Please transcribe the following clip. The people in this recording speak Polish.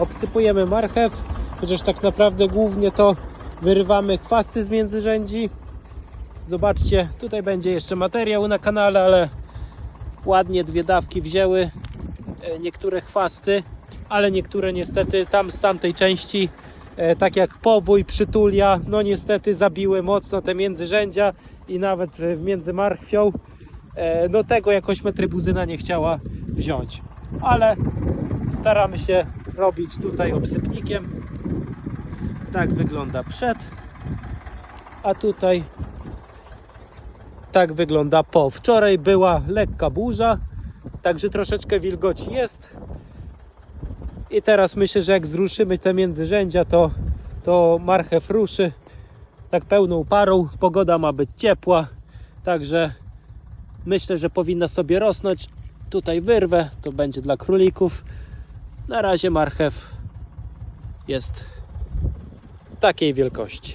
obsypujemy marchew, chociaż tak naprawdę głównie to wyrywamy chwasty z międzyrzędzi. Zobaczcie, tutaj będzie jeszcze materiał na kanale, ale ładnie dwie dawki wzięły e, niektóre chwasty, ale niektóre niestety tam z tamtej części, e, tak jak pobój, przytulia, no niestety zabiły mocno te międzyrzędzia i nawet e, w między marchwią, e, no tego jakoś metrybuzyna nie chciała wziąć. Ale staramy się robić tutaj obsypnikiem. Tak wygląda przed, a tutaj tak wygląda po. Wczoraj była lekka burza, także troszeczkę wilgoci jest. I teraz myślę, że jak zruszymy te międzyrzędzia, to, to marchew ruszy tak pełną parą. Pogoda ma być ciepła, także myślę, że powinna sobie rosnąć. Tutaj wyrwę, to będzie dla królików. Na razie marchew jest takiej wielkości.